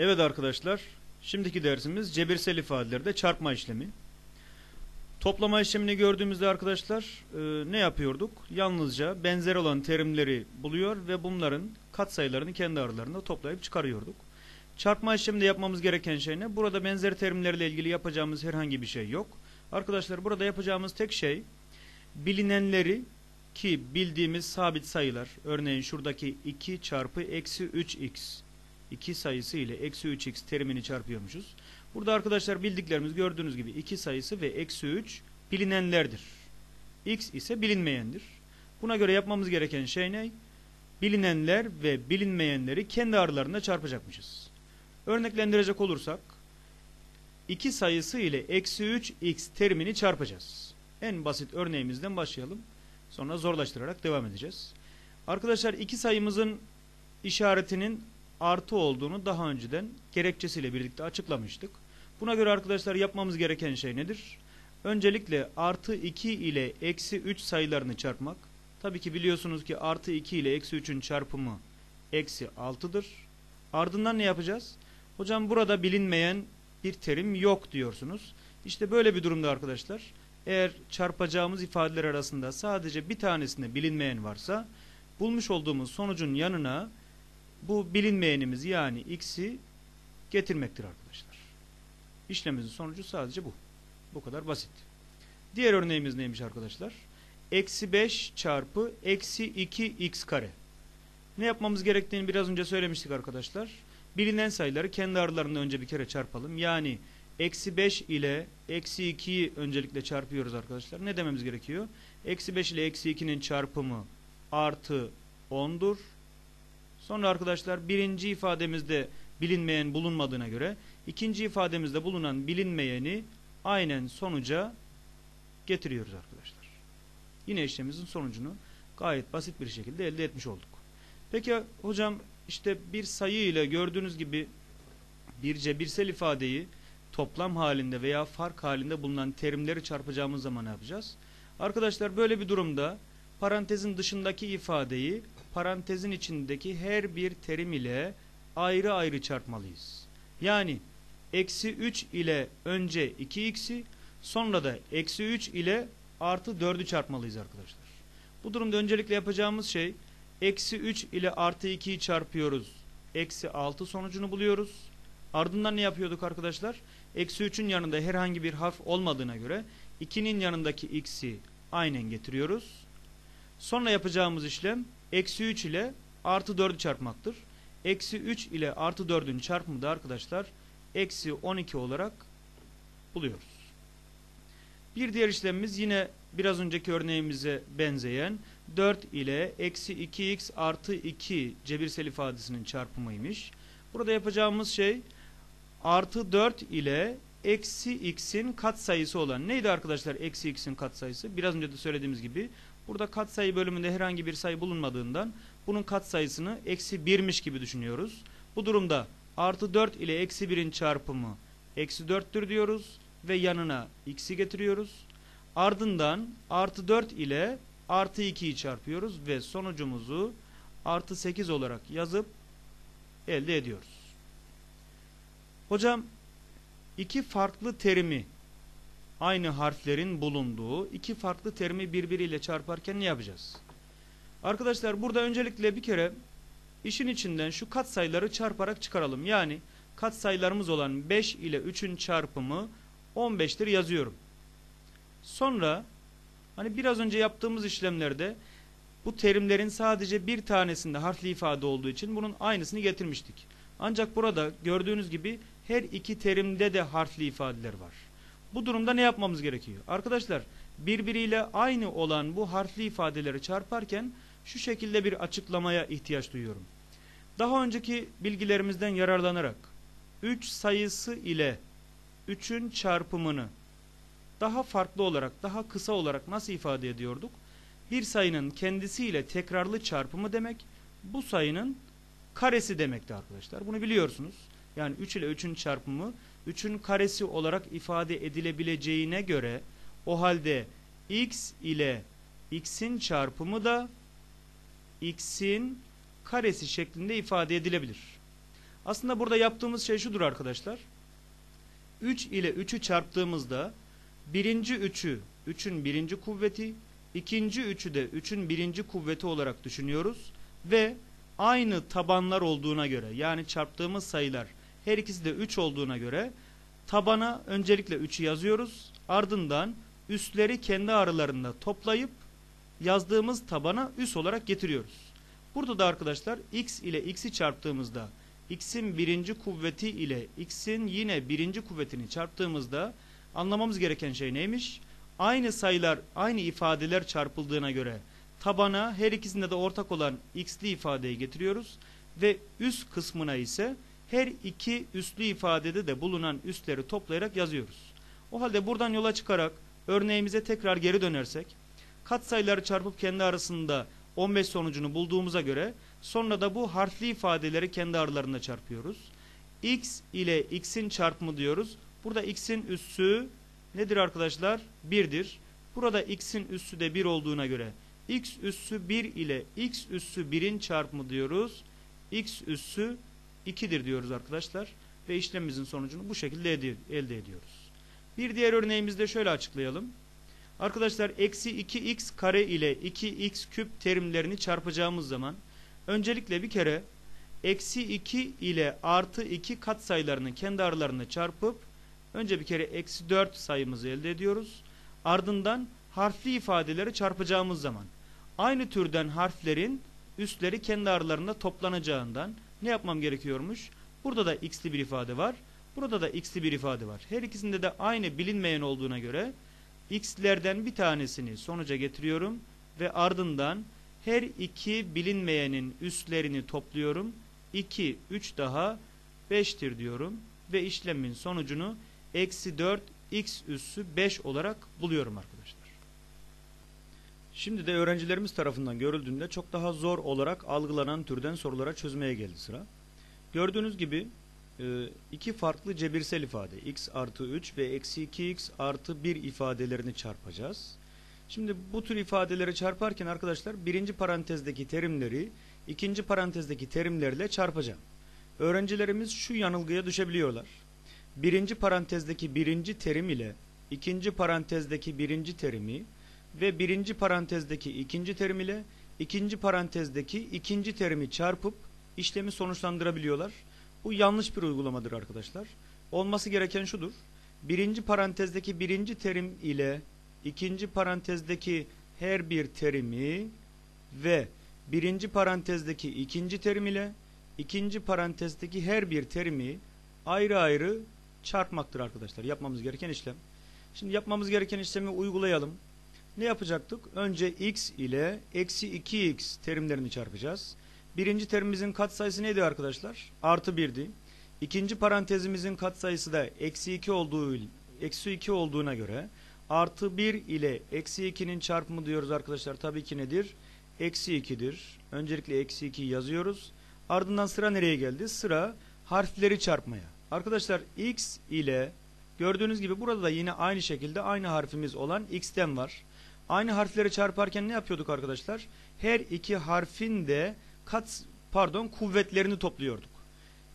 Evet arkadaşlar, şimdiki dersimiz cebirsel ifadelerde çarpma işlemi. Toplama işlemini gördüğümüzde arkadaşlar e, ne yapıyorduk? Yalnızca benzer olan terimleri buluyor ve bunların katsayılarını kendi aralarında toplayıp çıkarıyorduk. Çarpma işleminde yapmamız gereken şey ne? Burada benzer terimlerle ilgili yapacağımız herhangi bir şey yok. Arkadaşlar burada yapacağımız tek şey bilinenleri ki bildiğimiz sabit sayılar örneğin şuradaki 2 çarpı eksi 3x 2 sayısı ile eksi 3x terimini çarpıyormuşuz. Burada arkadaşlar bildiklerimiz gördüğünüz gibi 2 sayısı ve eksi 3 bilinenlerdir. x ise bilinmeyendir. Buna göre yapmamız gereken şey ne? Bilinenler ve bilinmeyenleri kendi aralarında çarpacakmışız. Örneklendirecek olursak 2 sayısı ile eksi 3x terimini çarpacağız. En basit örneğimizden başlayalım. Sonra zorlaştırarak devam edeceğiz. Arkadaşlar iki sayımızın işaretinin artı olduğunu daha önceden gerekçesiyle birlikte açıklamıştık. Buna göre arkadaşlar yapmamız gereken şey nedir? Öncelikle artı 2 ile eksi 3 sayılarını çarpmak. Tabii ki biliyorsunuz ki artı 2 ile eksi 3'ün çarpımı eksi 6'dır. Ardından ne yapacağız? Hocam burada bilinmeyen bir terim yok diyorsunuz. İşte böyle bir durumda arkadaşlar eğer çarpacağımız ifadeler arasında sadece bir tanesinde bilinmeyen varsa bulmuş olduğumuz sonucun yanına bu bilinmeyenimiz yani x'i getirmektir arkadaşlar. İşlemimizin sonucu sadece bu. Bu kadar basit. Diğer örneğimiz neymiş arkadaşlar? Eksi 5 çarpı eksi 2x kare. Ne yapmamız gerektiğini biraz önce söylemiştik arkadaşlar. Bilinen sayıları kendi aralarında önce bir kere çarpalım. Yani eksi 5 ile eksi 2'yi öncelikle çarpıyoruz arkadaşlar. Ne dememiz gerekiyor? Eksi 5 ile eksi 2'nin çarpımı artı 10'dur. Sonra arkadaşlar birinci ifademizde bilinmeyen bulunmadığına göre ikinci ifademizde bulunan bilinmeyeni aynen sonuca getiriyoruz arkadaşlar. Yine işlemimizin sonucunu gayet basit bir şekilde elde etmiş olduk. Peki hocam işte bir sayı ile gördüğünüz gibi bir cebirsel ifadeyi toplam halinde veya fark halinde bulunan terimleri çarpacağımız zaman ne yapacağız? Arkadaşlar böyle bir durumda parantezin dışındaki ifadeyi parantezin içindeki her bir terim ile ayrı ayrı çarpmalıyız. Yani eksi 3 ile önce 2x'i sonra da eksi 3 ile artı 4'ü çarpmalıyız arkadaşlar. Bu durumda öncelikle yapacağımız şey eksi 3 ile artı 2'yi çarpıyoruz. Eksi 6 sonucunu buluyoruz. Ardından ne yapıyorduk arkadaşlar? Eksi 3'ün yanında herhangi bir harf olmadığına göre 2'nin yanındaki x'i aynen getiriyoruz. Sonra yapacağımız işlem eksi 3 ile artı 4'ü çarpmaktır. Eksi 3 ile artı 4'ün çarpımı da arkadaşlar eksi 12 olarak buluyoruz. Bir diğer işlemimiz yine biraz önceki örneğimize benzeyen 4 ile eksi 2x artı 2 cebirsel ifadesinin çarpımıymış. Burada yapacağımız şey artı 4 ile eksi x'in katsayısı olan neydi arkadaşlar eksi x'in katsayısı? Biraz önce de söylediğimiz gibi burada katsayı bölümünde herhangi bir sayı bulunmadığından bunun katsayısını eksi 1'miş gibi düşünüyoruz. Bu durumda artı 4 ile eksi 1'in çarpımı eksi 4'tür diyoruz ve yanına x'i getiriyoruz. Ardından artı 4 ile artı 2'yi çarpıyoruz ve sonucumuzu artı 8 olarak yazıp elde ediyoruz. Hocam iki farklı terimi aynı harflerin bulunduğu iki farklı terimi birbiriyle çarparken ne yapacağız? Arkadaşlar burada öncelikle bir kere işin içinden şu katsayıları çarparak çıkaralım. Yani katsayılarımız olan 5 ile 3'ün çarpımı 15'tir yazıyorum. Sonra hani biraz önce yaptığımız işlemlerde bu terimlerin sadece bir tanesinde harfli ifade olduğu için bunun aynısını getirmiştik. Ancak burada gördüğünüz gibi her iki terimde de harfli ifadeler var. Bu durumda ne yapmamız gerekiyor? Arkadaşlar birbiriyle aynı olan bu harfli ifadeleri çarparken şu şekilde bir açıklamaya ihtiyaç duyuyorum. Daha önceki bilgilerimizden yararlanarak 3 sayısı ile 3'ün çarpımını daha farklı olarak, daha kısa olarak nasıl ifade ediyorduk? Bir sayının kendisiyle tekrarlı çarpımı demek, bu sayının karesi demekti arkadaşlar. Bunu biliyorsunuz. Yani 3 ile 3'ün çarpımı 3'ün karesi olarak ifade edilebileceğine göre o halde x ile x'in çarpımı da x'in karesi şeklinde ifade edilebilir. Aslında burada yaptığımız şey şudur arkadaşlar. 3 ile 3'ü çarptığımızda birinci 3'ü 3'ün birinci kuvveti, ikinci 3'ü de 3'ün birinci kuvveti olarak düşünüyoruz ve aynı tabanlar olduğuna göre yani çarptığımız sayılar her ikisi de 3 olduğuna göre tabana öncelikle 3'ü yazıyoruz. Ardından üstleri kendi aralarında toplayıp yazdığımız tabana üs olarak getiriyoruz. Burada da arkadaşlar x ile x'i çarptığımızda x'in birinci kuvveti ile x'in yine birinci kuvvetini çarptığımızda anlamamız gereken şey neymiş? Aynı sayılar, aynı ifadeler çarpıldığına göre tabana her ikisinde de ortak olan x'li ifadeyi getiriyoruz ve üst kısmına ise her iki üslü ifadede de bulunan üstleri toplayarak yazıyoruz. O halde buradan yola çıkarak örneğimize tekrar geri dönersek katsayıları çarpıp kendi arasında 15 sonucunu bulduğumuza göre sonra da bu harfli ifadeleri kendi aralarında çarpıyoruz. x ile x'in çarpımı diyoruz. Burada x'in üssü nedir arkadaşlar? 1'dir. Burada x'in üssü de 1 olduğuna göre x üssü 1 ile x üssü 1'in çarpımı diyoruz. x üssü 2'dir diyoruz arkadaşlar. Ve işlemimizin sonucunu bu şekilde elde ediyoruz. Bir diğer örneğimizde şöyle açıklayalım. Arkadaşlar eksi 2x kare ile 2x küp terimlerini çarpacağımız zaman öncelikle bir kere eksi 2 ile artı 2 kat sayılarını kendi aralarında çarpıp önce bir kere eksi 4 sayımızı elde ediyoruz. Ardından harfli ifadeleri çarpacağımız zaman aynı türden harflerin üstleri kendi aralarında toplanacağından ne yapmam gerekiyormuş? Burada da x'li bir ifade var. Burada da x'li bir ifade var. Her ikisinde de aynı bilinmeyen olduğuna göre x'lerden bir tanesini sonuca getiriyorum ve ardından her iki bilinmeyenin üstlerini topluyorum. 2, 3 daha 5'tir diyorum ve işlemin sonucunu eksi 4 x üssü 5 olarak buluyorum arkadaşlar. Şimdi de öğrencilerimiz tarafından görüldüğünde çok daha zor olarak algılanan türden sorulara çözmeye geldi sıra. Gördüğünüz gibi e, iki farklı cebirsel ifade x artı 3 ve eksi 2x artı 1 ifadelerini çarpacağız. Şimdi bu tür ifadeleri çarparken arkadaşlar birinci parantezdeki terimleri ikinci parantezdeki terimlerle çarpacağım. Öğrencilerimiz şu yanılgıya düşebiliyorlar. Birinci parantezdeki birinci terim ile ikinci parantezdeki birinci terimi ve birinci parantezdeki ikinci terim ile ikinci parantezdeki ikinci terimi çarpıp işlemi sonuçlandırabiliyorlar. Bu yanlış bir uygulamadır arkadaşlar. Olması gereken şudur. Birinci parantezdeki birinci terim ile ikinci parantezdeki her bir terimi ve birinci parantezdeki ikinci terim ile ikinci parantezdeki her bir terimi ayrı ayrı çarpmaktır arkadaşlar. Yapmamız gereken işlem. Şimdi yapmamız gereken işlemi uygulayalım. Ne yapacaktık? Önce x ile eksi 2x terimlerini çarpacağız. Birinci terimimizin katsayısı neydi arkadaşlar? Artı 1'di. İkinci parantezimizin katsayısı da eksi 2 olduğu eksi 2 olduğuna göre artı 1 ile eksi 2'nin çarpımı diyoruz arkadaşlar. Tabii ki nedir? Eksi 2'dir. Öncelikle eksi 2 yazıyoruz. Ardından sıra nereye geldi? Sıra harfleri çarpmaya. Arkadaşlar x ile gördüğünüz gibi burada da yine aynı şekilde aynı harfimiz olan x'ten var. Aynı harfleri çarparken ne yapıyorduk arkadaşlar? Her iki harfin de kat pardon kuvvetlerini topluyorduk.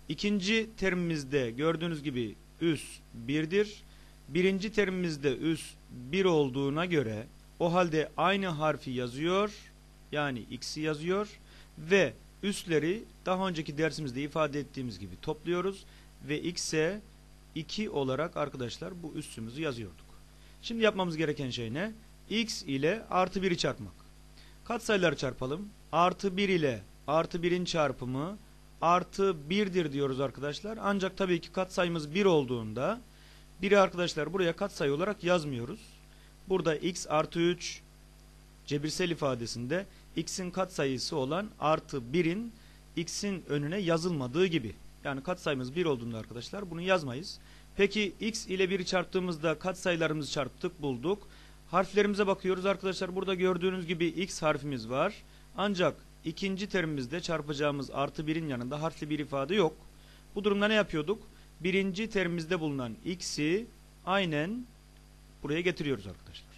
İkinci terimimizde gördüğünüz gibi üs 1'dir. Birinci terimimizde üs 1 olduğuna göre o halde aynı harfi yazıyor. Yani x'i yazıyor ve üsleri daha önceki dersimizde ifade ettiğimiz gibi topluyoruz ve x'e 2 olarak arkadaşlar bu üssümüzü yazıyorduk. Şimdi yapmamız gereken şey ne? X ile artı 1'i çarpmak. Katsayıları çarpalım. Artı 1 ile artı 1'in çarpımı artı 1'dir diyoruz arkadaşlar. Ancak tabii ki katsayımız 1 olduğunda 1'i arkadaşlar buraya katsayı olarak yazmıyoruz. Burada x artı 3 cebirsel ifadesinde x'in katsayısı olan artı 1'in x'in önüne yazılmadığı gibi. Yani katsayımız 1 olduğunda arkadaşlar bunu yazmayız. Peki x ile 1'i çarptığımızda katsayılarımızı çarptık bulduk. Harflerimize bakıyoruz arkadaşlar. Burada gördüğünüz gibi x harfimiz var. Ancak ikinci terimimizde çarpacağımız artı 1'in yanında harfli bir ifade yok. Bu durumda ne yapıyorduk? Birinci terimimizde bulunan x'i aynen buraya getiriyoruz arkadaşlar.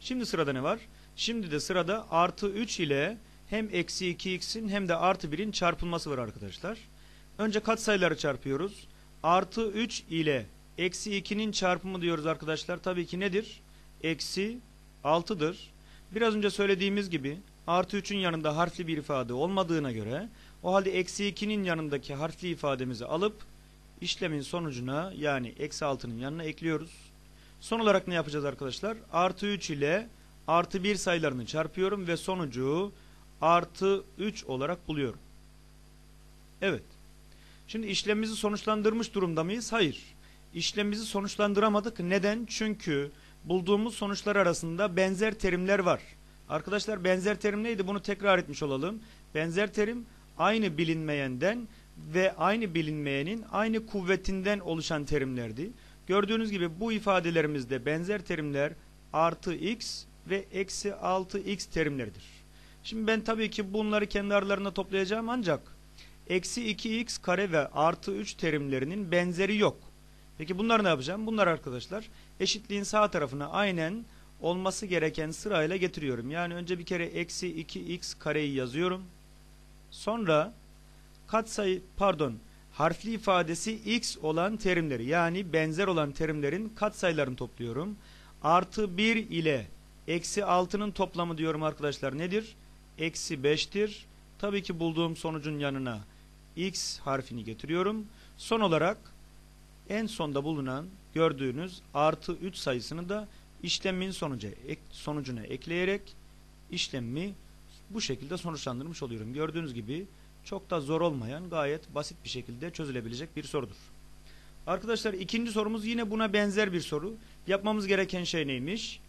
Şimdi sırada ne var? Şimdi de sırada artı 3 ile hem eksi 2x'in hem de artı 1'in çarpılması var arkadaşlar. Önce katsayıları çarpıyoruz. Artı 3 ile eksi 2'nin çarpımı diyoruz arkadaşlar. Tabii ki nedir? Eksi 6'dır. Biraz önce söylediğimiz gibi artı 3'ün yanında harfli bir ifade olmadığına göre o halde eksi 2'nin yanındaki harfli ifademizi alıp işlemin sonucuna yani eksi 6'nın yanına ekliyoruz. Son olarak ne yapacağız arkadaşlar? Artı 3 ile artı 1 sayılarını çarpıyorum ve sonucu artı 3 olarak buluyorum. Evet. Şimdi işlemimizi sonuçlandırmış durumda mıyız? Hayır. İşlemimizi sonuçlandıramadık. Neden? Çünkü bulduğumuz sonuçlar arasında benzer terimler var. Arkadaşlar benzer terim neydi? Bunu tekrar etmiş olalım. Benzer terim aynı bilinmeyenden ve aynı bilinmeyenin aynı kuvvetinden oluşan terimlerdi. Gördüğünüz gibi bu ifadelerimizde benzer terimler artı x ve eksi 6x terimleridir. Şimdi ben tabii ki bunları kendi aralarında toplayacağım ancak eksi 2x kare ve artı 3 terimlerinin benzeri yok. Peki bunları ne yapacağım? Bunlar arkadaşlar eşitliğin sağ tarafına aynen olması gereken sırayla getiriyorum. Yani önce bir kere eksi 2x kareyi yazıyorum. Sonra katsayı pardon harfli ifadesi x olan terimleri yani benzer olan terimlerin katsayılarını topluyorum. Artı 1 ile eksi 6'nın toplamı diyorum arkadaşlar nedir? Eksi 5'tir. Tabii ki bulduğum sonucun yanına x harfini getiriyorum. Son olarak en sonda bulunan gördüğünüz artı 3 sayısını da işlemin sonucu, ek, sonucuna ekleyerek işlemi bu şekilde sonuçlandırmış oluyorum. Gördüğünüz gibi çok da zor olmayan gayet basit bir şekilde çözülebilecek bir sorudur. Arkadaşlar ikinci sorumuz yine buna benzer bir soru. Yapmamız gereken şey neymiş?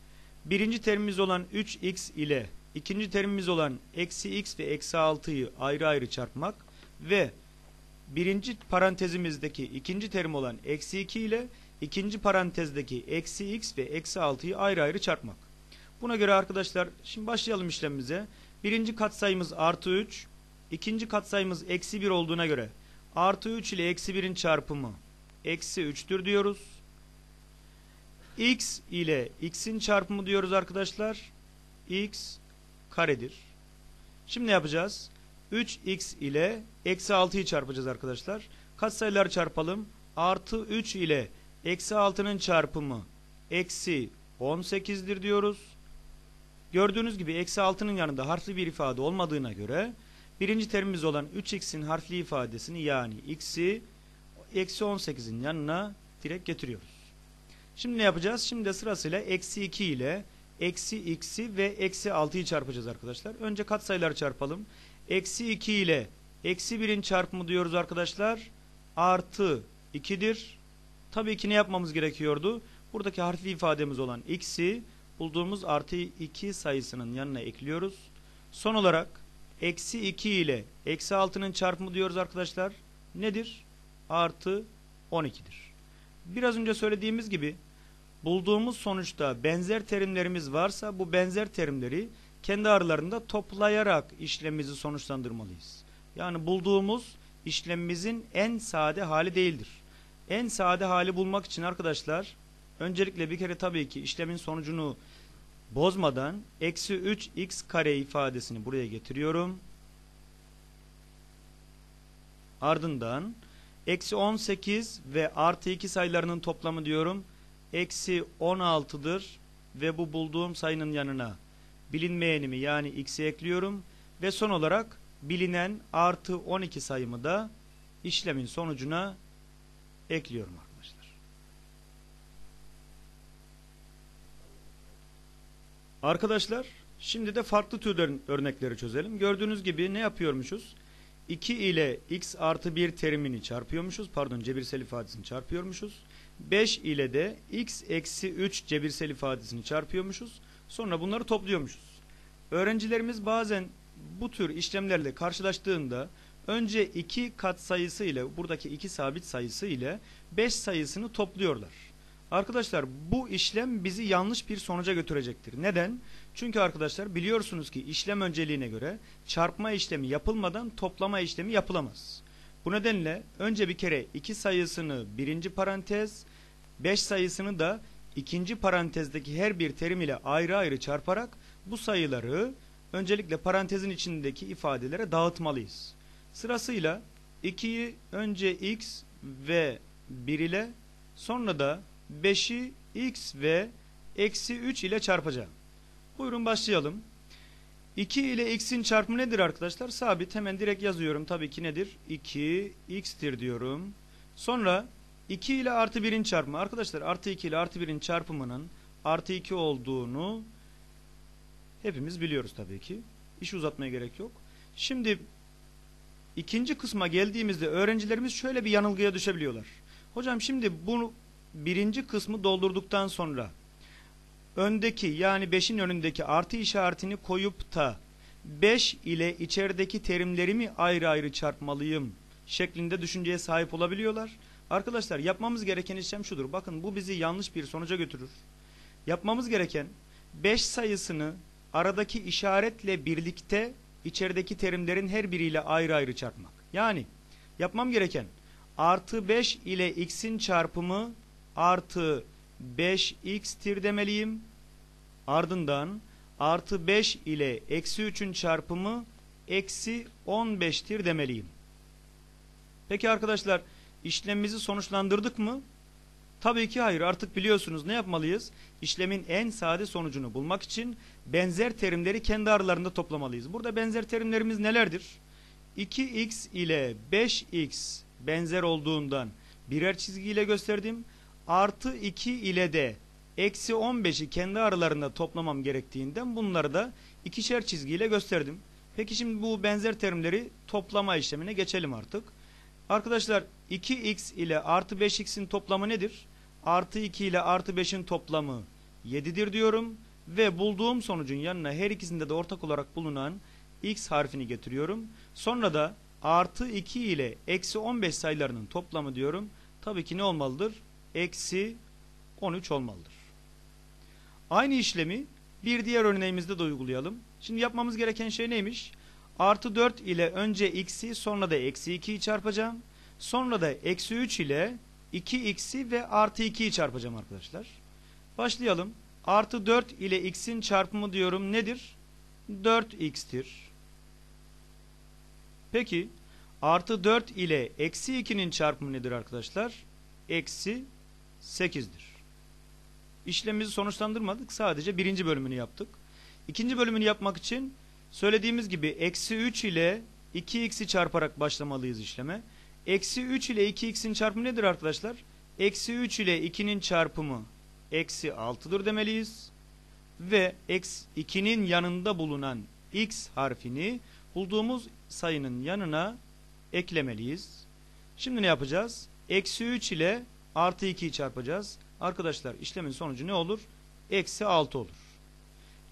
Birinci terimimiz olan 3x ile ikinci terimimiz olan eksi x ve eksi 6'yı ayrı ayrı çarpmak ve birinci parantezimizdeki ikinci terim olan eksi 2 ile ikinci parantezdeki eksi x ve eksi 6'yı ayrı ayrı çarpmak. Buna göre arkadaşlar şimdi başlayalım işlemimize. Birinci katsayımız artı 3. ikinci katsayımız eksi 1 olduğuna göre artı 3 ile eksi 1'in çarpımı eksi 3'tür diyoruz. x ile x'in çarpımı diyoruz arkadaşlar. x karedir. Şimdi ne yapacağız? 3x ile eksi 6'yı çarpacağız arkadaşlar. Katsayıları çarpalım. Artı 3 ile eksi 6'nın çarpımı eksi 18'dir diyoruz. Gördüğünüz gibi eksi 6'nın yanında harfli bir ifade olmadığına göre birinci terimimiz olan 3x'in harfli ifadesini yani x'i eksi 18'in yanına direkt getiriyoruz. Şimdi ne yapacağız? Şimdi de sırasıyla eksi 2 ile eksi x'i ve eksi 6'yı çarpacağız arkadaşlar. Önce katsayıları çarpalım. Eksi 2 ile eksi 1'in çarpımı diyoruz arkadaşlar. Artı 2'dir. Tabii ki ne yapmamız gerekiyordu? Buradaki harfli ifademiz olan x'i bulduğumuz artı 2 sayısının yanına ekliyoruz. Son olarak eksi 2 ile eksi 6'nın çarpımı diyoruz arkadaşlar. Nedir? Artı 12'dir. Biraz önce söylediğimiz gibi bulduğumuz sonuçta benzer terimlerimiz varsa bu benzer terimleri kendi aralarında toplayarak işlemimizi sonuçlandırmalıyız. Yani bulduğumuz işlemimizin en sade hali değildir. En sade hali bulmak için arkadaşlar öncelikle bir kere tabii ki işlemin sonucunu bozmadan eksi 3x kare ifadesini buraya getiriyorum. Ardından eksi 18 ve artı 2 sayılarının toplamı diyorum. Eksi 16'dır ve bu bulduğum sayının yanına bilinmeyenimi yani x'i ekliyorum. Ve son olarak bilinen artı 12 sayımı da işlemin sonucuna ekliyorum arkadaşlar. Arkadaşlar şimdi de farklı türden örnekleri çözelim. Gördüğünüz gibi ne yapıyormuşuz? 2 ile x artı 1 terimini çarpıyormuşuz. Pardon cebirsel ifadesini çarpıyormuşuz. 5 ile de x eksi 3 cebirsel ifadesini çarpıyormuşuz. Sonra bunları topluyormuşuz. Öğrencilerimiz bazen bu tür işlemlerle karşılaştığında önce 2 kat sayısı ile buradaki 2 sabit sayısı ile 5 sayısını topluyorlar. Arkadaşlar bu işlem bizi yanlış bir sonuca götürecektir. Neden? Çünkü arkadaşlar biliyorsunuz ki işlem önceliğine göre çarpma işlemi yapılmadan toplama işlemi yapılamaz. Bu nedenle önce bir kere 2 sayısını birinci parantez, 5 sayısını da ikinci parantezdeki her bir terim ile ayrı ayrı çarparak bu sayıları öncelikle parantezin içindeki ifadelere dağıtmalıyız. Sırasıyla 2'yi önce x ve 1 ile sonra da 5'i x ve eksi 3 ile çarpacağım. Buyurun başlayalım. 2 ile x'in çarpımı nedir arkadaşlar? Sabit. Hemen direkt yazıyorum. Tabii ki nedir? 2 x'tir diyorum. Sonra 2 ile artı 1'in çarpımı. Arkadaşlar artı 2 ile artı 1'in çarpımının artı 2 olduğunu hepimiz biliyoruz tabii ki. İşi uzatmaya gerek yok. Şimdi ikinci kısma geldiğimizde öğrencilerimiz şöyle bir yanılgıya düşebiliyorlar. Hocam şimdi bunu birinci kısmı doldurduktan sonra öndeki yani 5'in önündeki artı işaretini koyup da 5 ile içerideki terimlerimi ayrı ayrı çarpmalıyım şeklinde düşünceye sahip olabiliyorlar. Arkadaşlar yapmamız gereken işlem şudur. Bakın bu bizi yanlış bir sonuca götürür. Yapmamız gereken 5 sayısını aradaki işaretle birlikte içerideki terimlerin her biriyle ayrı ayrı çarpmak. Yani yapmam gereken artı 5 ile x'in çarpımı artı 5x'tir demeliyim. Ardından artı 5 ile eksi 3'ün çarpımı eksi 15'tir demeliyim. Peki arkadaşlar işlemimizi sonuçlandırdık mı? Tabii ki hayır artık biliyorsunuz ne yapmalıyız? İşlemin en sade sonucunu bulmak için benzer terimleri kendi aralarında toplamalıyız. Burada benzer terimlerimiz nelerdir? 2x ile 5x benzer olduğundan birer çizgiyle gösterdim. Artı 2 ile de eksi 15'i kendi aralarında toplamam gerektiğinden bunları da ikişer çizgiyle gösterdim. Peki şimdi bu benzer terimleri toplama işlemine geçelim artık. Arkadaşlar 2x ile artı 5x'in toplamı nedir? Artı 2 ile artı 5'in toplamı 7'dir diyorum. Ve bulduğum sonucun yanına her ikisinde de ortak olarak bulunan x harfini getiriyorum. Sonra da artı 2 ile eksi 15 sayılarının toplamı diyorum. Tabii ki ne olmalıdır? Eksi 13 olmalıdır. Aynı işlemi bir diğer örneğimizde de uygulayalım. Şimdi yapmamız gereken şey neymiş? Artı 4 ile önce x'i sonra da eksi 2'yi çarpacağım. Sonra da eksi 3 ile 2x'i ve artı 2'yi çarpacağım arkadaşlar. Başlayalım. Artı 4 ile x'in çarpımı diyorum nedir? 4x'tir. Peki artı 4 ile eksi 2'nin çarpımı nedir arkadaşlar? Eksi 8'dir. İşlemimizi sonuçlandırmadık. Sadece birinci bölümünü yaptık. İkinci bölümünü yapmak için söylediğimiz gibi eksi 3 ile 2x'i çarparak başlamalıyız işleme. Eksi 3 ile 2x'in çarpımı nedir arkadaşlar? Eksi 3 ile 2'nin çarpımı eksi 6'dır demeliyiz. Ve eksi 2'nin yanında bulunan x harfini bulduğumuz sayının yanına eklemeliyiz. Şimdi ne yapacağız? Eksi 3 ile artı 2'yi çarpacağız. Arkadaşlar işlemin sonucu ne olur? Eksi 6 olur.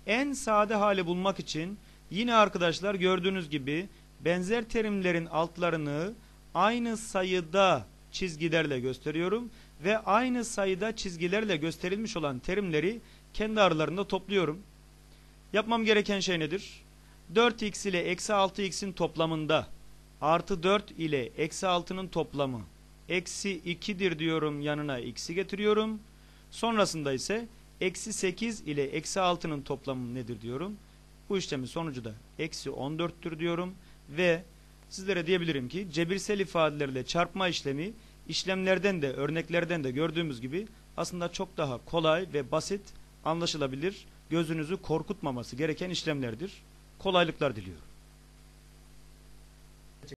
En sade hali bulmak için yine arkadaşlar gördüğünüz gibi benzer terimlerin altlarını aynı sayıda çizgilerle gösteriyorum ve aynı sayıda çizgilerle gösterilmiş olan terimleri kendi aralarında topluyorum. Yapmam gereken şey nedir? 4x ile eksi 6x'in toplamında artı 4 ile eksi 6'nın toplamı eksi 2'dir diyorum yanına x'i getiriyorum. Sonrasında ise eksi 8 ile eksi 6'nın toplamı nedir diyorum. Bu işlemin sonucu da eksi 14'tür diyorum ve sizlere diyebilirim ki cebirsel ifadelerle çarpma işlemi işlemlerden de örneklerden de gördüğümüz gibi aslında çok daha kolay ve basit anlaşılabilir gözünüzü korkutmaması gereken işlemlerdir. Kolaylıklar diliyorum.